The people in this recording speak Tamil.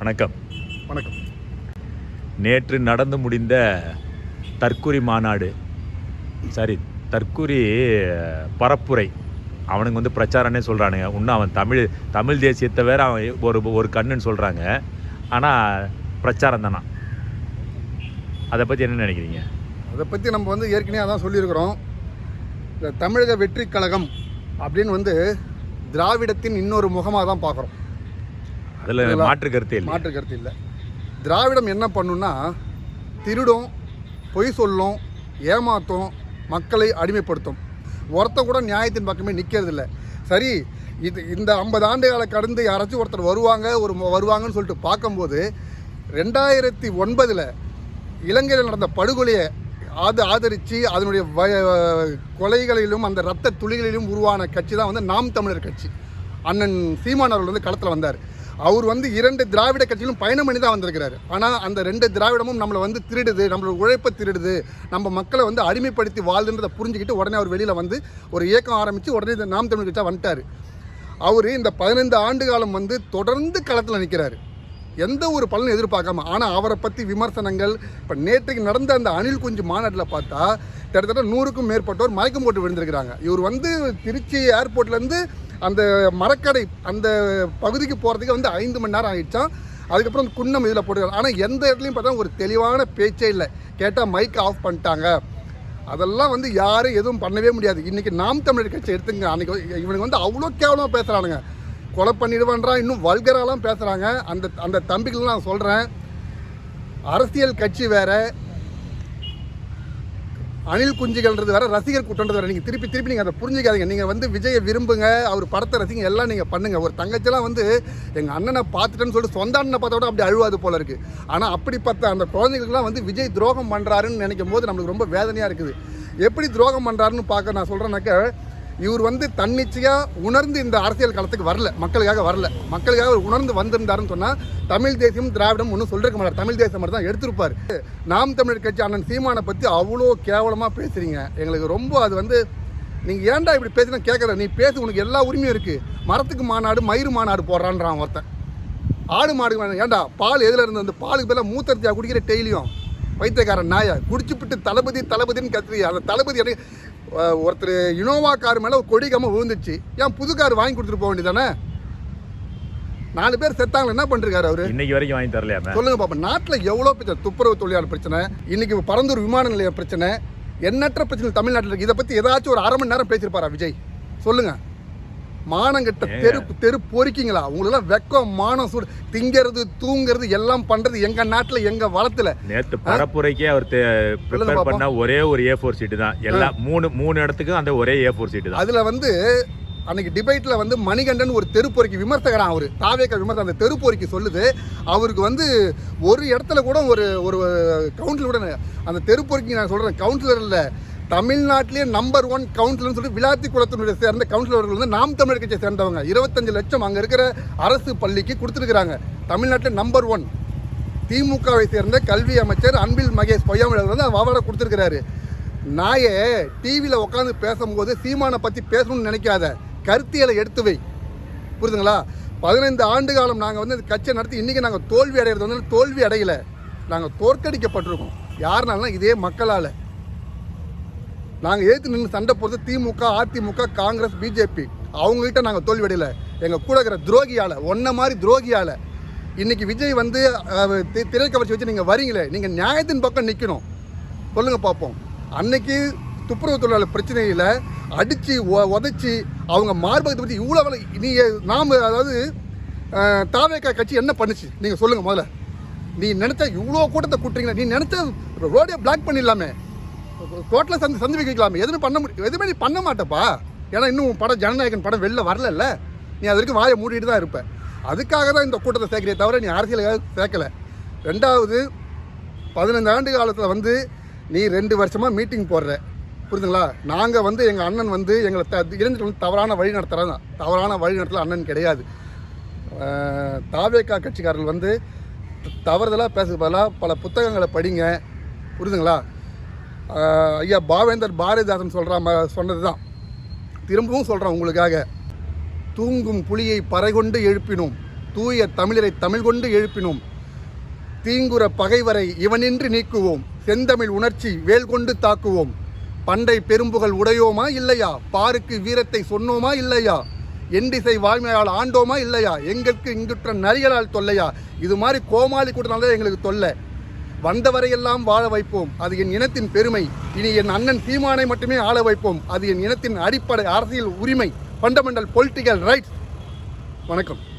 வணக்கம். வணக்கம். நேற்று நடந்து முடிந்த தற்குறி மாநாடு. சரி தற்குறி பரப்புரை. அவனுங்க வந்து பிரச்சாரம்னே சொல்கிறானுங்க இன்னும் அவன் தமிழ் தமிழ் தேசியத்தை வேற அவன் ஒரு ஒரு கண்ணுன்னு சொல்கிறாங்க ஆனால் பிரச்சாரம் தானா? அதை பற்றி என்ன நினைக்கிறீங்க? அதை பற்றி நம்ம வந்து ஏற்கனவே அதான் சொல்லியிருக்கிறோம். இந்த தமிழக வெற்றி கழகம் அப்படின்னு வந்து திராவிடத்தின் இன்னொரு முகமாக தான் பார்க்குறோம். அதில் மாற்று கருத்தே இல்லை மாற்று கருத்து இல்லை. திராவிடம் என்ன பண்ணுன்னா திருடும் பொய் சொல்லும் ஏமாத்தும் மக்களை அடிமைப்படுத்தும். ஒருத்த கூட நியாயத்தின் பக்கமே நிற்கிறது இல்லை. சரி இது இந்த ஐம்பது ஆண்டு கால கடந்து யாராச்சும் ஒருத்தர் வருவாங்க ஒரு வருவாங்கன்னு சொல்லிட்டு பார்க்கும்போது ரெண்டாயிரத்தி ஒன்பதில் இலங்கையில் நடந்த படுகொலையை அது ஆதரித்து அதனுடைய வ கொலைகளிலும் அந்த இரத்த துளிகளிலும் உருவான கட்சி தான் வந்து நாம் தமிழர் கட்சி. அண்ணன் சீமான் அவர்கள் வந்து களத்தில் வந்தார். அவர் வந்து இரண்டு திராவிட கட்சிகளும் பயணம் பண்ணி தான் வந்திருக்கிறாரு. ஆனால் அந்த ரெண்டு திராவிடமும் நம்மளை வந்து திருடுது நம்மளோட உழைப்பை திருடுது நம்ம மக்களை வந்து அடிமைப்படுத்தி வாழ்துன்றதை புரிஞ்சுக்கிட்டு உடனே அவர் வெளியில் வந்து ஒரு இயக்கம் ஆரம்பித்து உடனே இந்த நாம் தமிழ் கட்சியாக வந்துட்டார். அவர் இந்த பதினைந்து ஆண்டு காலம் வந்து தொடர்ந்து களத்தில் நிற்கிறாரு எந்த ஒரு பலனும் எதிர்பார்க்காம ஆனால் அவரை பற்றி விமர்சனங்கள் இப்போ நேற்றுக்கு நடந்த அந்த அணில் குஞ்சு மாநாட்டில் பார்த்தா கிட்டத்தட்ட நூறுக்கும் மேற்பட்டோர் மயக்கம் போட்டு விழுந்திருக்கிறாங்க. இவர் வந்து திருச்சி ஏர்போர்ட்லேருந்து அந்த மரக்கடை அந்த பகுதிக்கு போகிறதுக்கு வந்து ஐந்து மணி நேரம் ஆகிடுச்சான் அதுக்கப்புறம் குன்னம் இதில் போட்டுருக்காங்க ஆனால் எந்த இடத்துலையும் பார்த்தா ஒரு தெளிவான பேச்சே இல்லை. கேட்டால் மைக் ஆஃப் பண்ணிட்டாங்க. அதெல்லாம் வந்து யாரும் எதுவும் பண்ணவே முடியாது. இன்றைக்கி நாம் தமிழர் கட்சி எடுத்துங்க. அன்றைக்கி இவனுங்க வந்து அவ்வளோ கேவலமாக பேசுகிறானுங்க கொலை பண்ணிடுவான்றான் இன்னும் வல்கராலாம் பேசுகிறாங்க அந்த அந்த தம்பிகள் நான் சொல்கிறேன் அரசியல் கட்சி வேறு. அணில் குஞ்சுகள்ன்றது வேற ரசிகர் கூட்டம்ன்றது வேற. நீங்கள் திருப்பி திருப்பி நீங்கள் அதை புரிஞ்சுக்காதீங்க. நீங்கள் வந்து விஜயை விரும்புங்க அவர் படத்தை ரசிங்க எல்லாம் நீங்கள் பண்ணுங்க. ஒரு தங்கச்சிலாம் வந்து எங்கள் அண்ணனை பார்த்துட்டேன்னு சொல்லிட்டு சொந்த அண்ணனை பார்த்தா கூட அப்படி அழுவாது போல இருக்குது ஆனால் பார்த்த அந்த குழந்தைகளுக்குலாம் வந்து விஜய் துரோகம் பண்ணுறாருன்னு நினைக்கும் போது நம்மளுக்கு ரொம்ப வேதனையாக இருக்குது. எப்படி துரோகம் பண்ணுறாருன்னு பார்க்க நான் சொல்கிறேன்னாக்க இவர் வந்து தன்னிச்சையாக உணர்ந்து இந்த அரசியல் காலத்துக்கு வரல. மக்களுக்காக வரல. மக்களுக்காக அவர் உணர்ந்து வந்திருந்தாருன்னு சொன்னால் தமிழ் தேசியம் திராவிடம் ஒன்றும் சொல்லிருக்க மாட்டார். தமிழ் தேசம் மட்டும் தான் எடுத்திருப்பார். நாம் தமிழர் கட்சி அண்ணன் சீமானை பற்றி அவ்வளோ கேவலமாக பேசுகிறீங்க எங்களுக்கு ரொம்ப அது வந்து நீங்கள் ஏன்டா இப்படி பேசுனா கேட்குற? நீ பேசு உனக்கு எல்லா உரிமையும் இருக்குது மரத்துக்கு மாநாடு மயிறு மாநாடு போடுறான்றான் ஒருத்தன். ஆடு மாடு ஏன்டா? பால் எதில் இருந்து அந்த பாலுக்கு பதிலாக மூத்தரத்தியா குடிக்கிற டெய்லியும்? வைத்தியக்காரன் நாயா? குடிச்சுப்பிட்டு தளபதி தளபதின்னு கத்துறீ அந்த தளபதி எனக்கு ஒருத்தர் இனோவா கார் மேலே ஒரு கொடிக்காம விழுந்துச்சு. ஏன் புது கார் வாங்கி கொடுத்துட்டு போக வேண்டியதானே நாலு பேர் செத்தாங்களே? என்ன பண்ணிருக்காரு அவரு? இன்னைக்கு வரைக்கும் வாங்கி தரலையாம சொல்லுங்க பாப்பா நாட்டில் எவ்வளோ பிரச்சனை? துப்புரவு தொழிலாளர் பிரச்சனை இன்னைக்கு பரந்தூர் விமான நிலைய பிரச்சனை எண்ணற்ற பிரச்சனை தமிழ்நாட்டில் இருக்கு. இதை பற்றி ஏதாச்சும் ஒரு அரை மணி நேரம் பேசியிருப்பாரா விஜய்? சொல்லுங்க. மானங்கட்ட தெரு தெரு பொறிக்கிங்களா? உங்களெல்லாம் வெக்கம் மானம் சூடு. திங்கிறது தூங்குறது எல்லாம் பண்றது எங்க நாட்டுல எங்க வளத்துல. நேற்று பரப்புரைக்கே அவர் ப்ரிப்பேர். பண்ண ஒரே ஒரு ஏ ஃபோர் சீட்டு தான். எல்லா மூணு மூணு இடத்துக்கும் அந்த ஒரே ஏ ஃபோர் சீட்டு தான். அதுல வந்து அன்னைக்கு டிபேட்ல வந்து மணிகண்டன் ஒரு தெருப்பொறிக்கு விமர்சகரான் அவர். தாவேக்க விமர்சனம் அந்த தெருப்பொறிக்கு சொல்லுது. அவருக்கு வந்து ஒரு இடத்துல கூட ஒரு ஒரு கவுன்சிலர் கூட அந்த தெருப்பொறிக்கு நான் சொல்றேன். கவுன்சிலர் இல்ல. தமிழ்நாட்டிலேயே நம்பர் ஒன் கவுன்சிலர்னு சொல்லி விளாத்தி குளத்தினுடைய சேர்ந்த கவுன்சிலர்கள் வந்து நாம் தமிழர் கட்சியை சேர்ந்தவங்க. இருபத்தஞ்சு லட்சம் அங்கே இருக்கிற அரசு பள்ளிக்கு கொடுத்துருக்குறாங்க. தமிழ்நாட்டில் நம்பர் ஒன் திமுகவை சேர்ந்த கல்வி அமைச்சர் அன்பில் மகேஷ் பொய்யாமலர் வந்து அவார்டை கொடுத்துருக்கிறாரு. நாயே டிவியில் உட்காந்து பேசும்போது சீமானை பற்றி பேசணும்னு நினைக்காத. கருத்தியலை எடுத்து வை. புரிதுங்களா பதினைந்து ஆண்டு காலம் நாங்கள் வந்து கட்சியை நடத்தி இன்றைக்கி நாங்கள் தோல்வி அடைகிறது வந்து தோல்வி அடையலை. நாங்கள் தோற்கடிக்கப்பட்டிருக்கோம். யாருனாலும் இதே மக்களால். நாங்கள் ஏற்று நின்று சண்டை போடுறது திமுக அதிமுக காங்கிரஸ் பிஜேபி. அவங்ககிட்ட நாங்கள் தோல்வியடையில எங்கள் கூட இருக்கிற துரோகியால் ஒன்றை மாதிரி துரோகியால். இன்னைக்கு விஜய் வந்து அஹ், தி- திரைக்கவர்ச்சி வச்சு நீங்கள் வரீங்களே நீங்கள் நியாயத்தின் பக்கம் நிற்கணும் சொல்லுங்கள் பார்ப்போம் அன்னைக்கு துப்புரவு தொழிலாளர் பிரச்சனையில் அடித்து உதச்சி அவங்க மார்பகத்தை பற்றி இவ்வளோ நீ நாம் அதாவது தாவேக்கா கட்சி என்ன பண்ணுச்சு? நீங்கள் சொல்லுங்கள் முதல்ல. நீ நினச்சா இவ்வளோ கூட்டத்தை கூட்டுறீங்களா நீ நினச்சா ரோடே பிளாக் பண்ணிடலாமே. கோட்டில் சந்தி சந்தி வைக்கலாமே எதுவுமே பண்ண முடியும் எதுவுமே நீ பண்ண மாட்டப்பா. ஏன்னா இன்னும் படம் ஜனநாயகன் படம் வெளில வரலல்ல. நீ அது வரைக்கும் வாயை மூடிட்டு தான் இருப்ப. அதுக்காக தான் இந்த கூட்டத்தை சேர்க்கிறே தவிர நீ அரசியலுக்காக சேர்க்கல. ரெண்டாவது பதினைந்து ஆண்டு காலத்தில் வந்து நீ ரெண்டு வருஷமாக மீட்டிங் போடுற. புரியுதுங்களா நாங்கள் வந்து எங்கள் அண்ணன் வந்து எங்களை த இளைஞர்கள் வந்து தவறான வழி நடத்துகிறாங்க தவறான வழி நடத்தல அண்ணன் கிடையாது. தாவேக்கா கட்சிக்காரர்கள் வந்து தவறுதலாக பேச பல புத்தகங்களை படிங்க. புரியுதுங்களா ஐயா பாவேந்தர் பாரதிதாசன் சொல்கிற ம சொன்னது தான் திரும்பவும் சொல்கிறேன் உங்களுக்காக. தூங்கும் புலியை பறைகொண்டு எழுப்பினோம். தூய தமிழரை தமிழ் கொண்டு எழுப்பினோம். தீங்குற பகைவரை இவனின்றி நீக்குவோம். செந்தமிழ் உணர்ச்சி வேல் கொண்டு தாக்குவோம். பண்டை பெரும்புகள் உடையோமா இல்லையா? பாருக்கு வீரத்தை சொன்னோமா இல்லையா? எண்டிசை வாழ்மையால் ஆண்டோமா இல்லையா? எங்களுக்கு இங்குற்ற நரிகளால் தொல்லையா? இது மாதிரி கோமாளி கூட்டனால எங்களுக்கு தொல்லை. வந்தவரையெல்லாம் வாழ வைப்போம். அது என் இனத்தின் பெருமை. இனி என் அண்ணன் சீமானை மட்டுமே ஆள வைப்போம். அது என் இனத்தின் அடிப்படை அரசியல் உரிமை. ஃபண்டமெண்டல் பொலிட்டிக்கல் ரைட்ஸ் வணக்கம்.